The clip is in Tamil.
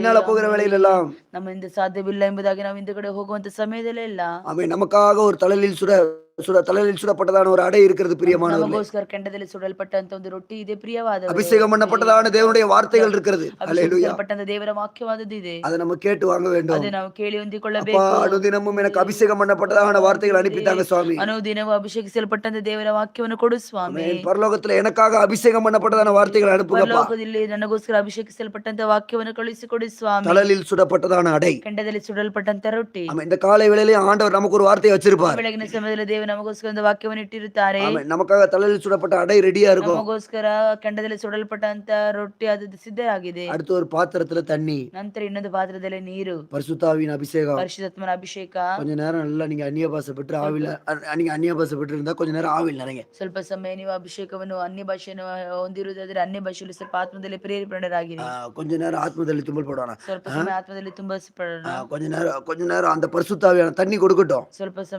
பின்னால போகிற வேளையிலெல்லாம் ನಮ್ಮಿಂದ ಸಾಧ್ಯವಿಲ್ಲ ಎಂಬುದಾಗಿ ನಾವು ಹಿಂದುಗಡೆ ಹೋಗುವಂತ ಸಮಯದಲ್ಲೆಲ್ಲ அவை நமக்காக ஒரு தலையில் சுட சுட தலையில் சுடப்பட்டதான ஒரு அடை இருக்கிறது பிரியமானவர்களே ನಮಗೋಸ್ಕರ ಕೆಂಡದಲ್ಲಿ ಸುಡಲ್ಪಟ್ಟಂತ ಒಂದು ರೊಟ್ಟಿ ಇದೆ ಪ್ರಿಯವಾದ அபிஷேகம் பண்ணப்பட்டதான தேவனுடைய வார்த்தைகள் இருக்கிறது அல்லேலூயா ಅಭಿಷೇಕಿಸಲ್ಪಟ್ಟಂತ ದೇವರ ವಾಕ್ಯವಾದದ್ದು ಇದೆ அதை நம்ம கேட்டு வாங்க வேண்டும் ಅದು ನಾವು ಕೇಳಿ அப்பா ಹೊಂದಿಕೊಳ್ಳಬೇಕು அனுதினமும் எனக்கு அபிஷேகம் பண்ணப்பட்டதான வார்த்தைகள் அனுப்பிட்டாங்க சுவாமி ಅನುದಿನವೂ ಅಭಿಷೇಕಿಸಲ್ಪಟ್ಟಂತ ದೇವರ ವಾಕ್ಯವನ್ನು ಕೊಡು ಸ್ವಾಮಿ ஆமென். பரலோகத்துல எனக்காக அபிஷேகம் பண்ணப்பட்டதான வார்த்தைகள் அனுப்புங்கப்பா ಪರಲೋಕದಲ್ಲಿ ನನಗೋಸ್ಕರ ಅಭಿಷೇಕಿಸಲ್ಪಟ್ಟಂತ ವಾಕ್ಯವನ್ನು ಕಳುಹಿಸಿಕೊಡು ಸ್ವಾಮಿ தளலில் சுடப்பட்டதான அடை ಕೆಂಡದಲ್ಲಿ ಸುಡಲ್ಪಟ್ಟಂತ ರೊಟ್ಟಿ ஆமென். இந்த காலை வேளையிலே ஆண்டவர் நமக்கு ஒரு வார்த்தையை வச்சிருப்பார் ಬೆಳಗಿನ ಸಮಯದಲ್ಲಿ ದೇವರು ನಮಗೋಸ್ಕರ ಒಂದು ವಾಕ್ಯವನ್ನು ಇಟ್ಟಿರುತ್ತಾರೆ ನಮಕ್ಕಾಗ ತಲೆಯಲ್ಲಿ ಸುಡಪಟ್ಟ ಅಡೈ ರೆಡಿಯಾ இருக்கும் ನಮಗೋಸ್ಕರ ಕೆಂಡದಲ್ಲಿ ಸುಡಲ್ಪಟ್ಟಂತ ರೊಟ್ಟಿ ಅದು ಸಿದ್ಧ ಆಗಿದೆ அடுத்து ஒரு பாத்திரத்துல தண்ணி ನಂತರ ಇನ್ನೊಂದು ಪಾತ್ರದಲ್ಲಿ ನೀರು பரிசுத்தாவின் அபிஷேகம் ಪರಿಶುದ್ಧಾತ್ಮನ ಅಭಿಷೇಕ கொஞ்ச நேரம் நல்லா நீங்க அந்நிய பாசை பெற்று ஆவில அ- நீங்க அந்நிய பாசை பெற்று இருந்தா கொஞ்ச நேரம் ஆவியில் நிறைங்க ಸ್ವಲ್ಪ ಸಮಯ ನೀವು ಅಭಿಷೇಕವನ್ನು ಅನ್ಯ ಭಾಷೆಯನ್ನು ಹೊಂದಿರುವುದಾದ್ರೆ ಅನ್ಯ ಭಾಷೆಯಲ್ಲಿ ಸ್ವಲ್ಪ ಆತ್ಮದಲ್ಲಿ ಪ್ರೇರೇಪಣರಾಗಿರಿ ஆ, கொஞ்ச நேரம் ஆத்மதள்ளி தும்பல் போடுவானா ಸ್ವಲ್ಪ ಸಮಯ ಆತ್ಮದಲ್ಲಿ ತುಂಬಾ ಸ್ವಲ್ಪ கொஞ்ச நேரம் கொஞ்ச நேரம் அந்த பரிசுத்தாவியான தண்ணி கொடுக்கட்டும் ಸ್ವಲ್ಪ ಸಮಯ